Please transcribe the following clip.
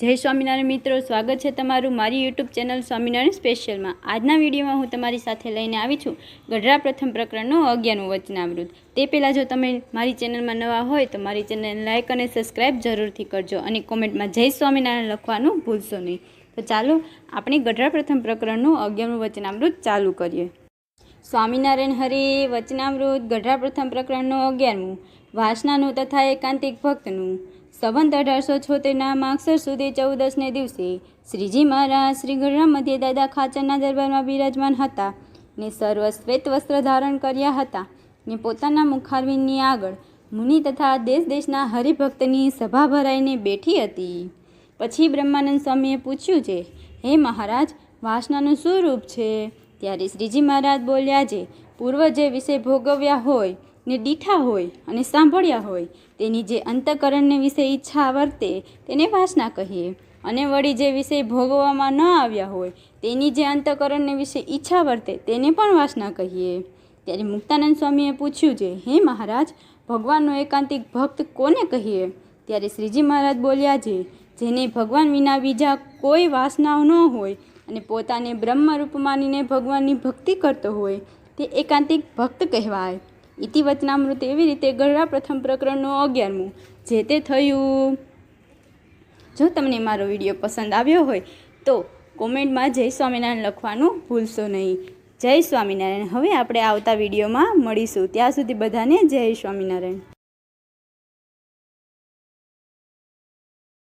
જય સ્વામિનારાયણ મિત્રો, સ્વાગત છે તમારું મારી યુટ્યુબ ચેનલ સ્વામિનારાયણ સ્પેશિયલમાં. આજના વિડીયોમાં હું તમારી સાથે લઈને આવી છું ગઢડા પ્રથમ પ્રકરણનું અગિયારનું વચનામૃત. તે પહેલાં જો તમે મારી ચેનલમાં નવા હોય તો મારી ચેનલ લાઇક અને સબસ્ક્રાઇબ જરૂરથી કરજો અને કોમેન્ટમાં જય સ્વામિનારાયણ લખવાનું ભૂલશો નહીં. તો ચાલો આપણે ગઢડા પ્રથમ પ્રકરણનું અગિયારનું વચનામૃત ચાલુ કરીએ. સ્વામિનારાયણ હરે વચનામૃત, ગઢડા પ્રથમ પ્રકરણનું અગિયારમું. વાસનાનું તથા એકાંતિક ભક્તનું. સંવંત અઢારસો છોતેરના માગસર સુધી ચૌદસને દિવસે શ્રીજી મહારાજ શ્રી ગઢડા મધ્ય દાદા ખાચરના દરબારમાં બિરાજમાન હતા ને સર્વ શ્વેત વસ્ત્ર ધારણ કર્યા હતા ને પોતાના મુખારવિંદની આગળ મુનિ તથા દેશ દેશના હરિભક્તની સભા ભરાઈને બેઠી હતી. પછી બ્રહ્માનંદ સ્વામીએ પૂછ્યું છે, હે મહારાજ, વાસનાનું શું રૂપ છે? ત્યારે શ્રીજી મહારાજ બોલ્યા છે પૂર્વ જે વિષય ભોગવ્યા હોય ને દીઠા હોય અને સાંભળ્યા હોય, તેની જે અંતકરણને વિશે ઈચ્છા વર્તે, તેને વાસના કહીએ. અને વળી જે વિષય ભોગવવામાં ન આવ્યા હોય, તેની જે અંતકરણને વિશે ઈચ્છા વર્તે, તેને પણ વાસના કહીએ. ત્યારે મુક્તાનંદ સ્વામીએ પૂછ્યું છે હે મહારાજ, ભગવાનનો એકાંતિક ભક્ત કોને કહીએ? ત્યારે શ્રીજી મહારાજ બોલ્યા છે જેને ભગવાન વિના બીજા કોઈ વાસનાઓ ન હોય અને પોતાને બ્રહ્મરૂપ માનીને ભગવાનની ભક્તિ કરતો હોય, તે એકાંતિક ભક્ત કહેવાય. ઇતિ વચનામૃત એવી રીતે ગઢડા પ્રથમ પ્રકરણનું અગિયારમું. જે તે થયું? જો તમને મારો વીડિયો પસંદ આવ્યો હોય, તો કોમેન્ટમાં જય સ્વામિનારાયણ લખવાનું ભૂલશો નહીં. જય સ્વામિનારાયણ. હવે આપણે આવતા વિડીયોમાં મળીશું. ત્યાં સુધી બધાને જય સ્વામિનારાયણ.